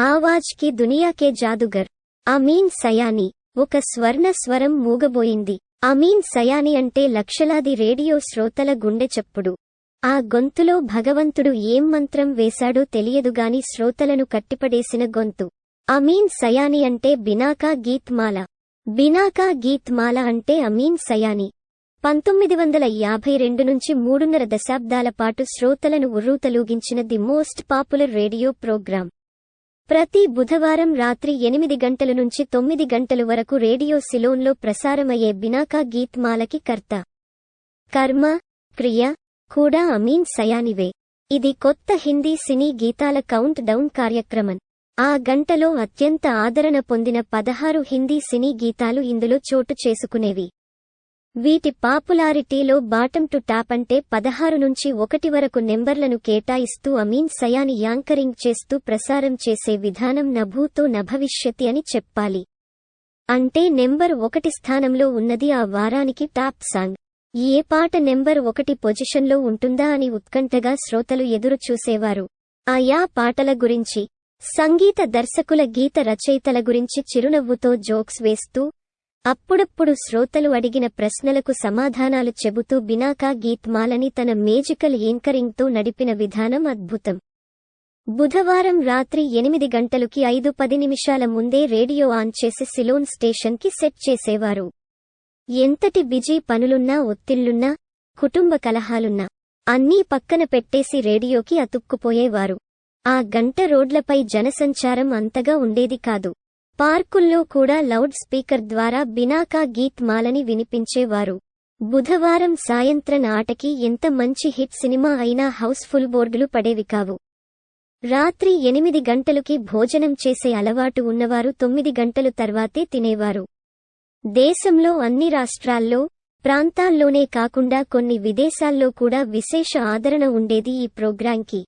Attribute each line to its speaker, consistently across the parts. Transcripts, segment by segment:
Speaker 1: ఆవాజ్కి దునియాకే జాదుగర్. అమీన్ సయానీ ఒక స్వర్ణ స్వరం మూగబోయింది. అమీన్ సయాని అంటే లక్షలాది రేడియో శ్రోతల గుండె చప్పుడు. ఆ గొంతులో భగవంతుడు ఏం మంత్రం వేశాడో తెలియదుగాని శ్రోతలను కట్టిపడేసిన గొంతు. అమీన్ సయాని అంటే బినాకా గీత్ మాల బినాకా గీత్ మాల అంటే అమీన్ సయాని. పంతొమ్మిది వందల యాభై రెండు నుంచి మూడున్నర దశాబ్దాల పాటు శ్రోతలను ఉర్రూతలూగించిన the most popular radio program ప్రతి బుధవారం రాత్రి ఎనిమిది గంటల నుంచి తొమ్మిది గంటల వరకు రేడియో సిలోన్లో ప్రసారమయ్యే బినాకా గీత్ మాలకి కర్త. కర్మ క్రియ కూడా అమీన్ సయానివే. ఇది కొత్త హిందీ సినీ గీతాల కౌంట్ డౌన్ కార్యక్రమం. ఆ గంటలో అత్యంత ఆదరణ పొందిన పదహారు హిందీ సినీ గీతాలు ఇందులో చోటు చేసుకునేవి. వీటి పాపులారిటీలో బాటం టు టాప్ అంటే పదహారు నుంచి ఒకటి వరకు నెంబర్లను కేటాయిస్తూ అమీన్ సయాని యాంకరింగ్ చేస్తూ ప్రసారం చేసే విధానం నభూతో నభవిష్యతి అని చెప్పాలి. అంటే నెంబర్ ఒకటి స్థానంలో ఉన్నది ఆ వారానికి టాప్ సాంగ్. ఏ పాట నెంబర్ ఒకటి పొజిషన్లో ఉంటుందా అని ఉత్కంఠగా శ్రోతలు ఎదురుచూసేవారు. ఆయా పాటల గురించి సంగీత దర్శకుల గీత రచయితల గురించి చిరునవ్వుతో జోక్స్ వేస్తూ అప్పుడప్పుడు శ్రోతలు అడిగిన ప్రశ్నలకు సమాధానాలు చెబుతూ బినాకా గీత్ మాలని తన మేజికల్ యాంకరింగ్తో నడిపిన విధానం అద్భుతం. బుధవారం రాత్రి ఎనిమిది గంటలుకి ఐదు పది నిమిషాల ముందే రేడియో ఆన్ చేసి సిలోన్ స్టేషన్కి సెట్ చేసేవారు. ఎంతటి బిజీ పనులున్నా ఒత్తిళ్ళున్నా కుటుంబ కలహాలున్నా అన్నీ పక్కన పెట్టేసి రేడియోకి అతుక్కుపోయేవారు. ఆ గంట రోడ్లపై జనసంచారం అంతగా ఉండేది కాదు. పార్కుల్లో కూడా లౌడ్ స్పీకర్ ద్వారా బినాకా గీత్ మాలని వినిపించేవారు. బుధవారం సాయంత్రం ఆటకి ఎంత మంచి హిట్ సినిమా అయినా హౌస్ఫుల్ బోర్డులు పడేవి కావు రాత్రి ఎనిమిది గంటలుకి భోజనం చేసే అలవాటు ఉన్నవారు తొమ్మిది గంటలు తర్వాతే తినేవారు. దేశంలో అన్ని రాష్ట్రాల్లో ప్రాంతాల్లోనే కాకుండా కొన్ని విదేశాల్లో కూడా విశేష ఆదరణ ఉండేది ఈ ప్రోగ్రాంకి.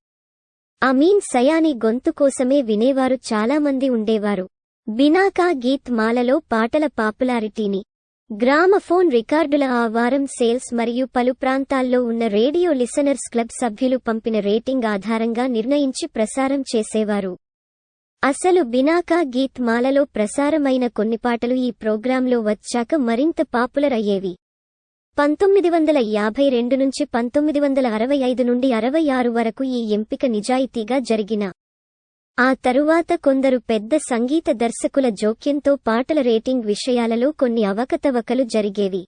Speaker 1: అమీన్ సయాని గొంతు కోసమే వినేవారు చాలామంది ఉండేవారు. బినాకా గీత్ మాలలో పాటల పాపులారిటీని. గ్రామఫోన్ రికార్డుల ఆ వారం సేల్స్ మరియు పలు ప్రాంతాల్లో ఉన్న రేడియో లిసనర్స్ క్లబ్ సభ్యులు పంపిన రేటింగ్ ఆధారంగా నిర్ణయించి ప్రసారం చేసేవారు. అసలు బినాకా గీత్ మాలలో ప్రసారమైన కొన్ని పాటలు ఈ ప్రోగ్రాంలో వచ్చాక మరింత పాపులర్ అయ్యేవి. పంతొమ్మిది వందల యాభై రెండు నుంచి పంతొమ్మిది వందల అరవై ఐదు నుండి అరవై ఆరు వరకు ఈ ఎంపిక నిజాయితీగా జరిగిన ఆ తరువాత కొందరు పెద్ద సంగీత దర్శకుల జోక్యంతో పాటల రేటింగ్ విషయాలలో కొన్ని అవకతవకలు జరిగేవి.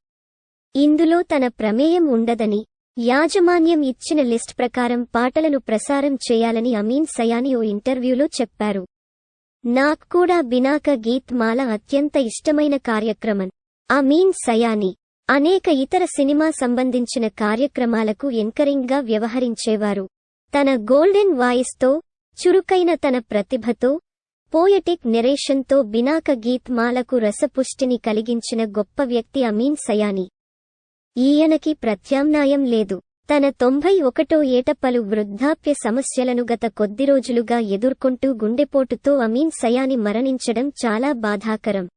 Speaker 1: ఇందులో తన ప్రమేయం ఉండదని యాజమాన్యం ఇచ్చిన లిస్ట్ ప్రకారం పాటలను ప్రసారం చేయాలని అమీన్ సయాని ఓ ఇంటర్వ్యూలో చెప్పారు. నాకు కూడా బినాక గీత్ మాల అత్యంత ఇష్టమైన కార్యక్రమం. అమీన్ సయాని అనేక ఇతర సినిమా సంబంధించిన కార్యక్రమాలకు ఎంకరింగ్గా వ్యవహరించేవారు. తన గోల్డెన్ వాయిస్తో చురుకైన తన ప్రతిభతో పోయటిక్ నెరేషన్తో బినాక గీత్ మాలకు రసపుష్టిని కలిగించిన గొప్ప వ్యక్తి అమీన్ సయాని. ఈయనకి ప్రత్యామ్నాయం లేదు. తన తొంభై ఒకటో ఏట పలు వృద్ధాప్య సమస్యలను గత కొద్ది రోజులుగా ఎదుర్కొంటూ గుండెపోటుతో అమీన్ సయాని మరణించడం చాలా బాధాకరం.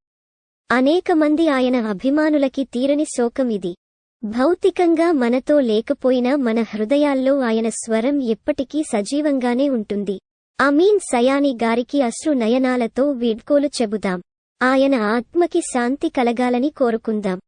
Speaker 1: అనేక మంది ఆయన అభిమానులకి తీరని శోకం ఇది. భౌతికంగా మనతో లేకపోయినా మన హృదయాల్లో ఆయన స్వరం ఎప్పటికీ సజీవంగానే ఉంటుంది. అమీన్ సయాని గారికి అశ్రు నయనాలతో వీడ్కోలు చెబుదాం. ఆయన ఆత్మకి శాంతి కలగాలని కోరుకుందాం.